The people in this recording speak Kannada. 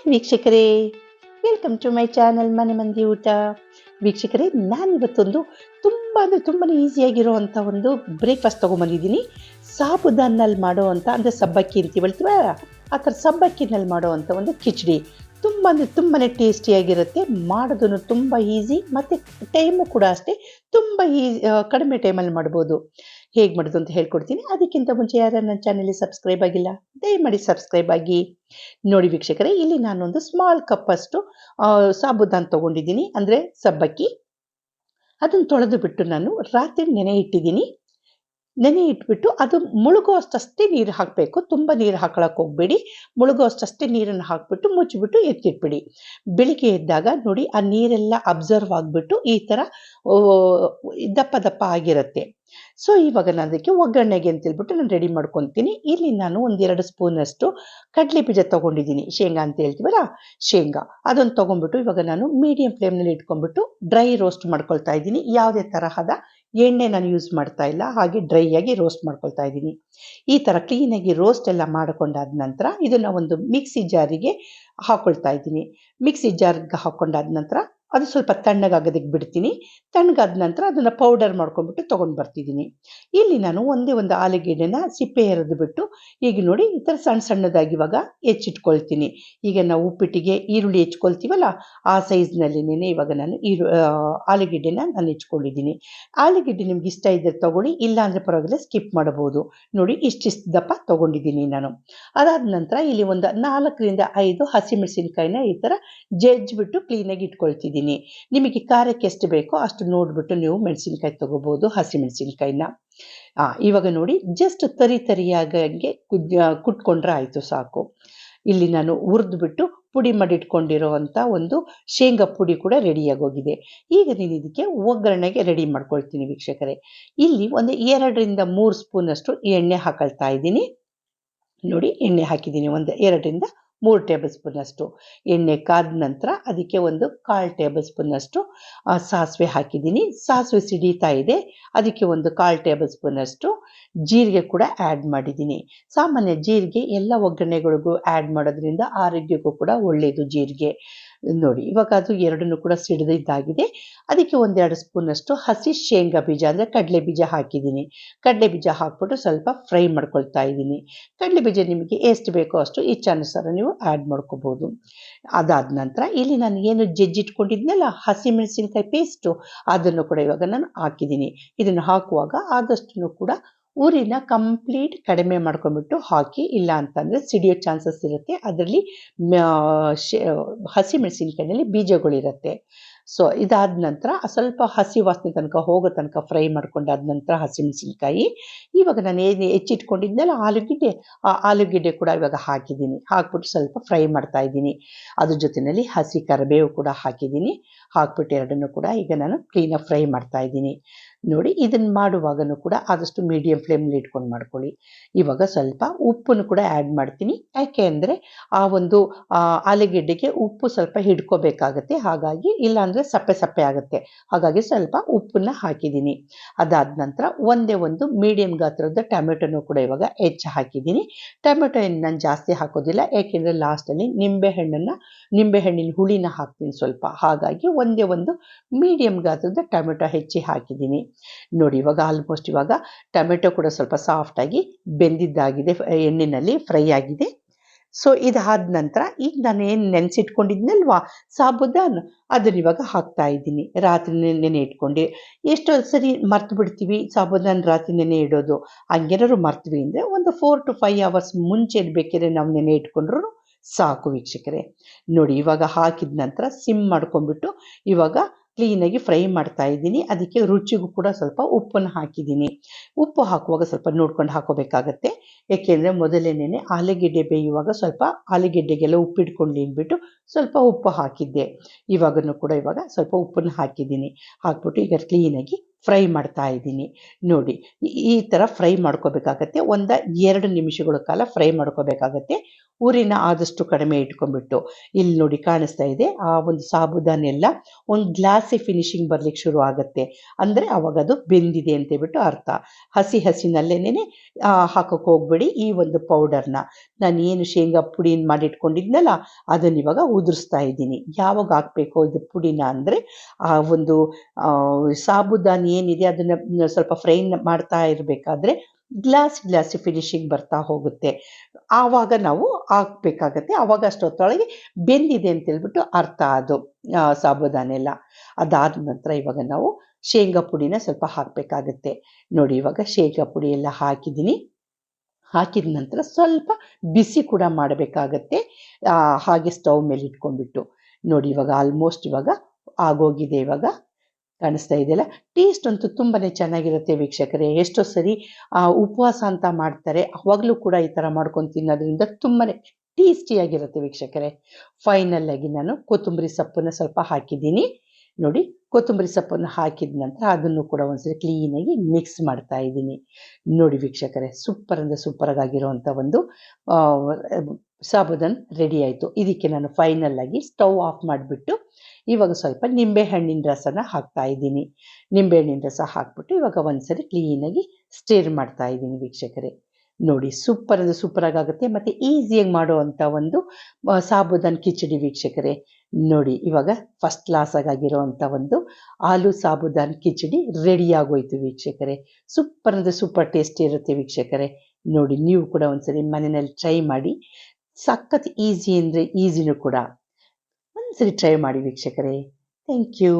ಹಾಯ್ ವೀಕ್ಷಕರೇ ವೆಲ್ಕಮ್ ಟು ಮೈ ಚಾನಲ್ ಮನೆ ಮಂದಿ ಊಟ. ವೀಕ್ಷಕರೇ, ನಾನಿವತ್ತೊಂದು ತುಂಬ ಅಂದರೆ ತುಂಬಾ ಈಸಿಯಾಗಿರುವಂಥ ಒಂದು ಬ್ರೇಕ್ಫಾಸ್ಟ್ ತೊಗೊಂಬಂದಿದ್ದೀನಿ. ಸಾಬುದಾನಲ್ಲಿ ಮಾಡೋವಂಥ ಅಂದರೆ ಸಬ್ಬಕ್ಕಿ ಅಂತ ಹೇಳ್ತೀವ ಆ ಥರ ಸಬ್ಬಕ್ಕಿನಲ್ಲಿ ಮಾಡುವಂಥ ಒಂದು ಕಿಚಡಿ. ತುಂಬ ಅಂದರೆ ತುಂಬಾ ಟೇಸ್ಟಿಯಾಗಿರುತ್ತೆ ಮಾಡೋದನ್ನು ತುಂಬ ಈಸಿ ಮತ್ತು ಟೈಮು ಕೂಡ ಅಷ್ಟೇ, ತುಂಬ ಈ ಕಡಿಮೆ ಟೈಮಲ್ಲಿ ಮಾಡ್ಬೋದು. ಹೇಗೆ ಮಾಡೋದು ಅಂತ ಹೇಳ್ಕೊಡ್ತೀನಿ. ಅದಕ್ಕಿಂತ ಮುಂಚೆ ಯಾರು ನನ್ನ ಚಾನಲ್ಗೆ ಸಬ್ಸ್ಕ್ರೈಬ್ ಆಗಿಲ್ಲ, ದಯಮಾಡಿ ಸಬ್ಸ್ಕ್ರೈಬ್ ಆಗಿ. ನೋಡಿ ವೀಕ್ಷಕರೇ, ಇಲ್ಲಿ ನಾನೊಂದು ಸ್ಮಾಲ್ ಕಪ್ಪಷ್ಟು ಸಾಬುದಾನ್ ತೊಗೊಂಡಿದ್ದೀನಿ. ಅಂದರೆ ಸಬ್ಬಕ್ಕಿ. ಅದನ್ನು ತೊಳೆದು ಬಿಟ್ಟು ನಾನು ರಾತ್ರಿ ನೆನೆ ಇಟ್ಟಿದ್ದೀನಿ. ನೆನೆ ಇಟ್ಬಿಟ್ಟು ಅದು ಮುಳುಗೋ ಅಷ್ಟಷ್ಟೇ ನೀರು ಹಾಕಬೇಕು. ತುಂಬ ನೀರು ಹಾಕೊಳಕ್ಕೆ ಹೋಗಬೇಡಿ. ಮುಳುಗೋ ಅಷ್ಟಷ್ಟೇ ನೀರನ್ನು ಹಾಕ್ಬಿಟ್ಟು ಮುಚ್ಚಿಬಿಟ್ಟು ಎತ್ತಿಟ್ಬಿಡಿ. ಬೆಳಿಗ್ಗೆ ಎದ್ದಾಗ ನೋಡಿ ಆ ನೀರೆಲ್ಲ ಅಬ್ಸರ್ವ್ ಆಗಿಬಿಟ್ಟು ಈ ಥರ ದಪ್ಪ ದಪ್ಪ ಆಗಿರುತ್ತೆ. ಸೊ ಇವಾಗ ನಾನು ಅದಕ್ಕೆ ಒಗ್ಗರಣೆಗೆ ಅಂತೇಳ್ಬಿಟ್ಟು ನಾನು ರೆಡಿ ಮಾಡ್ಕೊತೀನಿ ಇಲ್ಲಿ ನಾನು ಒಂದೆರಡು ಸ್ಪೂನಷ್ಟು ಕಡಲೆ ಬೀಜ ತೊಗೊಂಡಿದ್ದೀನಿ. ಶೇಂಗಾ ಅಂತ ಹೇಳ್ತೀವಲ್ಲ? ಶೇಂಗಾ. ಅದನ್ನು ತೊಗೊಂಡ್ಬಿಟ್ಟು ಇವಾಗ ನಾನು ಮೀಡಿಯಂ ಫ್ಲೇಮ್ನಲ್ಲಿ ಇಟ್ಕೊಂಡ್ಬಿಟ್ಟು ಡ್ರೈ ರೋಸ್ಟ್ ಮಾಡ್ಕೊಳ್ತಾ ಇದ್ದೀನಿ. ಯಾವುದೇ ತರಹದ ಎಣ್ಣೆ ನಾನು ಯೂಸ್ ಮಾಡ್ತಾ ಇಲ್ಲ. ಹಾಗೆ ಡ್ರೈ ಆಗಿ ರೋಸ್ಟ್ ಮಾಡ್ಕೊಳ್ತಾ ಇದ್ದೀನಿ. ಈ ಥರ ಕ್ಲೀನಾಗಿ ರೋಸ್ಟ್ ಎಲ್ಲ ಮಾಡಿಕೊಂಡಾದ ನಂತರ ಇದನ್ನು ಒಂದು ಮಿಕ್ಸಿ ಜಾರಿಗೆ ಹಾಕ್ಕೊಳ್ತಾ ಇದ್ದೀನಿ. ಮಿಕ್ಸಿ ಜಾರ್ಗೆ ಹಾಕ್ಕೊಂಡಾದ ನಂತರ ಅದು ಸ್ವಲ್ಪ ತಣ್ಣಗಾಗೋದಕ್ಕೆ ಬಿಡ್ತೀನಿ. ತಣ್ಣಗಾದ ನಂತರ ಅದನ್ನು ಪೌಡರ್ ಮಾಡ್ಕೊಂಡ್ಬಿಟ್ಟು ತೊಗೊಂಡು ಬರ್ತಿದ್ದೀನಿ. ಇಲ್ಲಿ ನಾನು ಒಂದೇ ಒಂದು ಆಲೂಗೆಡ್ಡೆನ ಸಿಪ್ಪೆ ಎರೆದು ಬಿಟ್ಟು, ಈಗ ನೋಡಿ ಈ ಥರ ಸಣ್ಣ ಸಣ್ಣದಾಗಿ ಇವಾಗ ಹೆಚ್ಚಿಟ್ಕೊಳ್ತೀನಿ. ಈಗ ನಾವು ಉಪ್ಪಿಟ್ಟಿಗೆ ಈರುಳ್ಳಿ ಹೆಚ್ಕೊಳ್ತೀವಲ್ಲ ಆ ಸೈಜ್ನಲ್ಲಿನೇ ಇವಾಗ ನಾನು ಈರು ಆಲೂಗೆಡ್ಡೆನ ನಾನು ಹೆಚ್ಕೊಂಡಿದ್ದೀನಿ ಆಲೂಗೆಡ್ಡೆ ನಿಮ್ಗೆ ಇಷ್ಟ ಇದ್ದರೆ ತೊಗೊಳ್ಳಿ ಇಲ್ಲ ಅಂದರೆ ಪರವಾಗಿಲ್ಲ ಸ್ಕಿಪ್ ಮಾಡಬಹುದು. ನೋಡಿ ಇಷ್ಟಿಷ್ಟು ದಪ್ಪ ತೊಗೊಂಡಿದ್ದೀನಿ ನಾನು. ಅದಾದ ನಂತರ ಇಲ್ಲಿ ಒಂದು ನಾಲ್ಕರಿಂದ ಐದು ಹಸಿಮೆಣಸಿನ್ಕಾಯಿನ ಈ ಥರ ಜಜ್ಜಿಬಿಟ್ಟು ಕ್ಲೀನಾಗಿ ಇಟ್ಕೊಳ್ತಿದ್ದೀನಿ. ನಿಮಗೆ ಖಾರಕ್ಕೆ ಎಷ್ಟು ಬೇಕೋ ಅಷ್ಟು ನೋಡಿಬಿಟ್ಟು ನೀವು ಮೆಣಸಿನ್ಕಾಯಿ ತೊಗೋಬೋದು ಹಸಿಮೆಣಸಿನ್ಕಾಯಿನ ಇವಾಗ ನೋಡಿ ಜಸ್ಟ್ ತರಿ ತರಿಯಾಗಂಗೆ ಕುಟ್ಕೊಂಡ್ರೆ ಆಯಿತು ಸಾಕು. ಇಲ್ಲಿ ನಾನು ಹುರಿದ್ಬಿಟ್ಟು ಪುಡಿ ಮಾಡಿಟ್ಕೊಂಡಿರೋವಂಥ ಒಂದು ಶೇಂಗಾ ಪುಡಿ ಕೂಡ ರೆಡಿಯಾಗೋಗಿದೆ. ಈಗ ನೀನು ಇದಕ್ಕೆ ಒಗ್ಗರಣೆಗೆ ರೆಡಿ ಮಾಡ್ಕೊಳ್ತೀನಿ ವೀಕ್ಷಕರೇ. ಇಲ್ಲಿ ಒಂದು ಎರಡರಿಂದ ಮೂರು ಸ್ಪೂನಷ್ಟು ಎಣ್ಣೆ ಹಾಕಳ್ತಾ ಇದ್ದೀನಿ. ನೋಡಿ, ಎಣ್ಣೆ ಹಾಕಿದ್ದೀನಿ. ಒಂದು ಎರಡರಿಂದ ಮೂರು ಟೇಬಲ್ ಸ್ಪೂನಷ್ಟು ಎಣ್ಣೆ ಕಾದ ನಂತರ ಅದಕ್ಕೆ ಒಂದು ಕಾಲು ಟೇಬಲ್ ಸ್ಪೂನಷ್ಟು ಸಾಸಿವೆ ಹಾಕಿದ್ದೀನಿ. ಸಾಸಿವೆ ಸಿಡಿತಾ ಇದೆ. ಅದಕ್ಕೆ ಒಂದು ಕಾಲು ಟೇಬಲ್ ಸ್ಪೂನಷ್ಟು ಜೀರಿಗೆ ಕೂಡ ಆ್ಯಡ್ ಮಾಡಿದ್ದೀನಿ. ಸಾಮಾನ್ಯ ಜೀರಿಗೆ ಎಲ್ಲ ಒಗ್ಗರಣೆಗಳಿಗೂ ಆ್ಯಡ್ ಮಾಡೋದ್ರಿಂದ ಆರೋಗ್ಯಕ್ಕೂ ಕೂಡ ಒಳ್ಳೆಯದು ಜೀರಿಗೆ. ನೋಡಿ ಇವಾಗ ಅದು ಎರಡನ್ನೂ ಕೂಡ ಸಿಡಿದಿದ್ದಾಗಿದೆ. ಅದಕ್ಕೆ ಒಂದೆರಡು ಸ್ಪೂನಷ್ಟು ಹಸಿ ಶೇಂಗಾ ಬೀಜ, ಅಂದರೆ ಕಡಲೆ ಬೀಜ ಹಾಕಿದ್ದೀನಿ. ಕಡಲೆ ಬೀಜ ಹಾಕ್ಬಿಟ್ಟು ಸ್ವಲ್ಪ ಫ್ರೈ ಮಾಡ್ಕೊಳ್ತಾ ಇದ್ದೀನಿ. ಕಡಲೆ ಬೀಜ ನಿಮಗೆ ಎಷ್ಟು ಬೇಕೋ ಅಷ್ಟು ಇಚ್ಛಾನುಸಾರ ನೀವು ಆ್ಯಡ್ ಮಾಡ್ಕೋಬೋದು. ಅದಾದ ನಂತರ ಇಲ್ಲಿ ನಾನು ಏನು ಜಜ್ಜಿಟ್ಕೊಂಡಿದ್ನಲ್ಲ ಹಸಿಮೆಣಸಿನ್ಕಾಯಿ ಪೇಸ್ಟು, ಅದನ್ನು ಕೂಡ ಇವಾಗ ನಾನು ಹಾಕಿದ್ದೀನಿ. ಇದನ್ನು ಹಾಕುವಾಗ ಆದಷ್ಟು ಕೂಡ ಊರಿನ ಕಂಪ್ಲೀಟ್ ಕಡಿಮೆ ಮಾಡ್ಕೊಂಡ್ಬಿಟ್ಟು ಹಾಕಿ ಇಲ್ಲ ಅಂತಂದರೆ ಸಿಡಿಯೋ ಚಾನ್ಸಸ್ ಇರುತ್ತೆ. ಅದರಲ್ಲಿ ಹಸಿಮೆಣಸಿನ್ಕಾಯಿನಲ್ಲಿ ಬೀಜಗಳಿರುತ್ತೆ. ಸೊ ಇದಾದ ನಂತರ ಸ್ವಲ್ಪ ಹಸಿ ವಾಸನೆ ತನಕ, ಹೋಗೋ ತನಕ ಫ್ರೈ ಮಾಡ್ಕೊಂಡಾದ ನಂತರ ಹಸಿಮೆಣಸಿನ್ಕಾಯಿ ಇವಾಗ ನಾನು ಏನು ಹೆಚ್ಚಿಟ್ಕೊಂಡಿದ್ನಲ್ಲ, ಆಲೂಗೆಡ್ಡೆ, ಆ ಆಲೂಗೆಡ್ಡೆ ಕೂಡ ಇವಾಗ ಹಾಕಿದ್ದೀನಿ. ಹಾಕ್ಬಿಟ್ಟು ಸ್ವಲ್ಪ ಫ್ರೈ ಮಾಡ್ತಾ ಇದ್ದೀನಿ. ಅದ್ರ ಜೊತೆಯಲ್ಲಿ ಹಸಿ ಕರಿಬೇವು ಕೂಡ ಹಾಕಿದ್ದೀನಿ. ಹಾಕ್ಬಿಟ್ಟು ಎರಡನ್ನೂ ಕೂಡ ಈಗ ನಾನು ಕ್ಲೀನಾಗಿ ಫ್ರೈ ಮಾಡ್ತಾ ಇದ್ದೀನಿ. ನೋಡಿ ಇದನ್ನು ಮಾಡುವಾಗನೂ ಕೂಡ ಆದಷ್ಟು ಮೀಡಿಯಂ ಫ್ಲೇಮ್ನಲ್ಲಿ ಇಟ್ಕೊಂಡು ಮಾಡ್ಕೊಳ್ಳಿ. ಇವಾಗ ಸ್ವಲ್ಪ ಉಪ್ಪನ್ನು ಕೂಡ ಆ್ಯಡ್ ಮಾಡ್ತೀನಿ. ಯಾಕೆ ಅಂದರೆ ಆ ಒಂದು ಆಲೂಗೆಡ್ಡೆಗೆ ಉಪ್ಪು ಸ್ವಲ್ಪ ಹಿಡ್ಕೋಬೇಕಾಗತ್ತೆ. ಹಾಗಾಗಿ ಇಲ್ಲಾಂದರೆ ಸಪ್ಪೆ ಸಪ್ಪೆ ಆಗುತ್ತೆ. ಹಾಗಾಗಿ ಸ್ವಲ್ಪ ಉಪ್ಪನ್ನ ಹಾಕಿದ್ದೀನಿ. ಅದಾದ ನಂತರ ಒಂದೇ ಒಂದು ಮೀಡಿಯಂ ಗಾತ್ರದ ಟೊಮೆಟೊನೂ ಕೂಡ ಇವಾಗ ಹೆಚ್ಚು ಹಾಕಿದ್ದೀನಿ. ಟೊಮೆಟೊ ಏನು ನಾನು ಜಾಸ್ತಿ ಹಾಕೋದಿಲ್ಲ ಏಕೆಂದರೆ ಲಾಸ್ಟಲ್ಲಿ ನಿಂಬೆಹಣ್ಣನ್ನು ನಿಂಬೆಹಣ್ಣಿನ ನಿಂಬೆ ಹಣ್ಣಿನ ಹುಳಿನ ಹಾಕ್ತೀನಿ ಸ್ವಲ್ಪ. ಹಾಗಾಗಿ ಒಂದೇ ಒಂದು ಮೀಡಿಯಂ ಗಾತ್ರದ ಟೊಮೆಟೊ ಹೆಚ್ಚಿ ಹಾಕಿದ್ದೀನಿ. ನೋಡಿ, ಇವಾಗ ಆಲ್ಮೋಸ್ಟ್ ಇವಾಗ ಟೊಮೆಟೊ ಕೂಡ ಸ್ವಲ್ಪ ಸಾಫ್ಟಾಗಿ ಬೆಂದಿದ್ದಾಗಿದೆ ಎಣ್ಣೆಯಲ್ಲಿ ಫ್ರೈ ಆಗಿದೆ. ಸೊ ಇದಾದ ನಂತರ ಈಗ ನಾನು ಏನು ನೆನೆಸಿಟ್ಕೊಂಡಿದ್ನಲ್ವಾ? ಸಾಬುದಾನ್. ಅದನ್ನ ಇವಾಗ ಹಾಕ್ತಾ ಇದ್ದೀನಿ. ರಾತ್ರಿ ನೆನೆ ಇಟ್ಕೊಂಡು. ಎಷ್ಟೋ ಸರಿ ಮರ್ತು ಬಿಡ್ತೀವಿ ಸಾಬುದಾನ್ ರಾತ್ರಿ ನೆನೆ ಇಡೋದು. ಹಂಗೇನಾದ್ರು ಮರ್ತೀವಿ ಅಂದರೆ ಒಂದು ಫೋರ್ ಟು ಫೈವ್ ಅವರ್ಸ್ ಮುಂಚೆ ಬೇಕಿದ್ರೆ ನಾವು ನೆನೆ ಇಟ್ಕೊಂಡ್ರು ಸಾಕು ವೀಕ್ಷಕರೇ. ನೋಡಿ ಇವಾಗ ಹಾಕಿದ ನಂತರ ಸಿಮ್ ಮಾಡ್ಕೊಂಡ್ಬಿಟ್ಟು ಇವಾಗ ಕ್ಲೀನಾಗಿ ಫ್ರೈ ಮಾಡ್ತಾ ಇದ್ದೀನಿ. ಅದಕ್ಕೆ ರುಚಿಗೂ ಕೂಡ ಸ್ವಲ್ಪ ಉಪ್ಪನ್ನು ಹಾಕಿದ್ದೀನಿ. ಉಪ್ಪು ಹಾಕುವಾಗ ಸ್ವಲ್ಪ ನೋಡ್ಕೊಂಡು ಹಾಕೋಬೇಕಾಗತ್ತೆ. ಏಕೆಂದರೆ ಮೊದಲೇನೇ ಆಲೂಗೆಡ್ಡೆ ಬೇಯುವಾಗ ಸ್ವಲ್ಪ ಆಲೂಗೆಡ್ಡೆಗೆಲ್ಲ ಉಪ್ಪಿಟ್ಕೊಂಡು ಅಂದ್ಬಿಟ್ಟು ಸ್ವಲ್ಪ ಉಪ್ಪು ಹಾಕಿದ್ದೆ. ಇವಾಗನೂ ಕೂಡ ಇವಾಗ ಸ್ವಲ್ಪ ಉಪ್ಪನ್ನು ಹಾಕಿದ್ದೀನಿ. ಹಾಕ್ಬಿಟ್ಟು ಈಗ ಕ್ಲೀನಾಗಿ ಫ್ರೈ ಮಾಡ್ತಾ ಇದ್ದೀನಿ. ನೋಡಿ, ಈ- ಈ ಥರ ಫ್ರೈ ಮಾಡ್ಕೋಬೇಕಾಗತ್ತೆ. ಒಂದು ಎರಡು ನಿಮಿಷಗಳ ಕಾಲ ಫ್ರೈ ಮಾಡ್ಕೋಬೇಕಾಗತ್ತೆ. ಊರಿನ ಆದಷ್ಟು ಕಡಿಮೆ ಇಟ್ಕೊಂಡ್ಬಿಟ್ಟು. ಇಲ್ಲಿ ನೋಡಿ ಕಾಣಿಸ್ತಾ ಇದೆ, ಆ ಒಂದು ಸಾಬುದಾನ ಎಲ್ಲ ಒಂದು ಗ್ಲಾಸಿ ಫಿನಿಶಿಂಗ್ ಬರ್ಲಿಕ್ಕೆ ಶುರು ಆಗುತ್ತೆ. ಅಂದರೆ ಅವಾಗ ಅದು ಬೆಂದಿದೆ ಅಂತ ಹೇಳ್ಬಿಟ್ಟು ಅರ್ಥ. ಹಸಿ ಹಸಿನಲ್ಲೇನೆ ಹಾಕೋಕೆ ಹೋಗ್ಬೇಡಿ ಈ ಒಂದು ಪೌಡರ್ನ. ನಾನು ಏನು ಶೇಂಗಾ ಪುಡಿನ ಮಾಡಿಟ್ಕೊಂಡಿದ್ನಲ್ಲ, ಅದನ್ನ ಇವಾಗ ಉದುರಿಸ್ತಾ ಇದ್ದೀನಿ. ಯಾವಾಗ ಹಾಕಬೇಕು ಇದು ಪುಡಿನ ಅಂದರೆ, ಆ ಒಂದು ಸಾಬುದಾನಿ ಏನಿದೆ ಅದನ್ನ ಸ್ವಲ್ಪ ಫ್ರೈನ್ ಮಾಡ್ತಾ ಇರಬೇಕಾದ್ರೆ ಗ್ಲಾಸ್ ಗ್ಲಾಸ್ ಫಿನಿಶಿಂಗ್ ಬರ್ತಾ ಹೋಗುತ್ತೆ. ಆವಾಗ ನಾವು ಹಾಕ್ಬೇಕಾಗತ್ತೆ. ಆವಾಗ ಅಷ್ಟೊತ್ತೊಳಗೆ ಬೆಂದಿದೆ ಅಂತೇಳ್ಬಿಟ್ಟು ಅರ್ಥ ಅದು ಆ, ಸಾಬುದಾನ ಎಲ್ಲ. ಅದಾದ ನಂತರ ಇವಾಗ ನಾವು ಶೇಂಗಾ ಪುಡಿನ ಸ್ವಲ್ಪ ಹಾಕಬೇಕಾಗತ್ತೆ. ನೋಡಿ ಇವಾಗ ಶೇಂಗಾ ಪುಡಿ ಎಲ್ಲ ಹಾಕಿದ್ದೀನಿ. ಹಾಕಿದ ನಂತರ ಸ್ವಲ್ಪ ಬಿಸಿ ಕೂಡ ಮಾಡಬೇಕಾಗತ್ತೆ. ಹಾಗೆ ಸ್ಟವ್ ಮೇಲೆ ಇಟ್ಕೊಂಡ್ಬಿಟ್ಟು. ನೋಡಿ ಇವಾಗ ಆಲ್ಮೋಸ್ಟ್ ಇವಾಗ ಆಗೋಗಿದೆ ಇವಾಗ. ಕಾಣಿಸ್ತಾ ಇದೆಯಲ್ಲ? ಟೇಸ್ಟ್ ಅಂತೂ ತುಂಬಾ ಚೆನ್ನಾಗಿರುತ್ತೆ ವೀಕ್ಷಕರೇ. ಎಷ್ಟೋ ಸರಿ ಉಪವಾಸ ಅಂತ ಮಾಡ್ತಾರೆ, ಅವಾಗಲೂ ಕೂಡ ಈ ಥರ ಮಾಡ್ಕೊಂಡು ತಿನ್ನೋದ್ರಿಂದ ತುಂಬಾ ಟೇಸ್ಟಿಯಾಗಿರುತ್ತೆ ವೀಕ್ಷಕರೇ. ಫೈನಲ್ ಆಗಿ ನಾನು ಕೊತ್ತಂಬರಿ ಸೊಪ್ಪನ್ನ ಸ್ವಲ್ಪ ಹಾಕಿದ್ದೀನಿ. ನೋಡಿ, ಕೊತ್ತಂಬರಿ ಸೊಪ್ಪನ್ನು ಹಾಕಿದ ನಂತರ ಅದನ್ನು ಕೂಡ ಒಂದ್ಸರಿ ಕ್ಲೀನಾಗಿ ಮಿಕ್ಸ್ ಮಾಡ್ತಾ ಇದ್ದೀನಿ. ನೋಡಿ ವೀಕ್ಷಕರೇ ಸೂಪರ್ ಅಂದರೆ ಸೂಪರ್ ಆಗಿರುವಂಥ ಒಂದು ಸಾಬುದನ್ ರೆಡಿ ಆಯಿತು. ಇದಕ್ಕೆ ನಾನು ಫೈನಲ್ ಆಗಿ ಸ್ಟವ್ ಆಫ್ ಮಾಡಿಬಿಟ್ಟು ಇವಾಗ ಸ್ವಲ್ಪ ನಿಂಬೆ ಹಣ್ಣಿನ ರಸನ ಹಾಕ್ತಾ ಇದ್ದೀನಿ. ನಿಂಬೆ ಹಣ್ಣಿನ ರಸ ಹಾಕ್ಬಿಟ್ಟು ಇವಾಗ ಒಂದ್ಸರಿ ಕ್ಲೀನಾಗಿ ಸ್ಟೇರ್ ಮಾಡ್ತಾ ಇದ್ದೀನಿ ವೀಕ್ಷಕರೇ. ನೋಡಿ ಸೂಪರ್ ಅಂದರೆ ಸೂಪರಾಗಿ ಆಗುತ್ತೆ ಮತ್ತು ಈಸಿಯಾಗಿ ಮಾಡುವಂಥ ಒಂದು ಸಾಬುದಾನ್ ಕಿಚಡಿ ವೀಕ್ಷಕರೇ. ನೋಡಿ ಇವಾಗ ಫಸ್ಟ್ ಕ್ಲಾಸ್ ಅಂಥ ಒಂದು ಆಲೂ ಸಾಬುದಾನ್ ಕಿಚಡಿ ರೆಡಿ ಆಗೋಯ್ತು ವೀಕ್ಷಕರೇ. ಸೂಪರ್ ಅಂದರೆ ಸೂಪರ್ ಟೇಸ್ಟಿ ಇರುತ್ತೆ ವೀಕ್ಷಕರೇ. ನೋಡಿ ನೀವು ಕೂಡ ಒಂದ್ಸರಿ ಮನೆಯಲ್ಲಿ ಟ್ರೈ ಮಾಡಿ. ಸಖತ್ ಈಸಿ ಅಂದರೆ ಈಸಿನೂ ಕೂಡ. ಒಂದ್ಸರಿ ಟ್ರೈ ಮಾಡಿ ವೀಕ್ಷಕರೇ. Thank you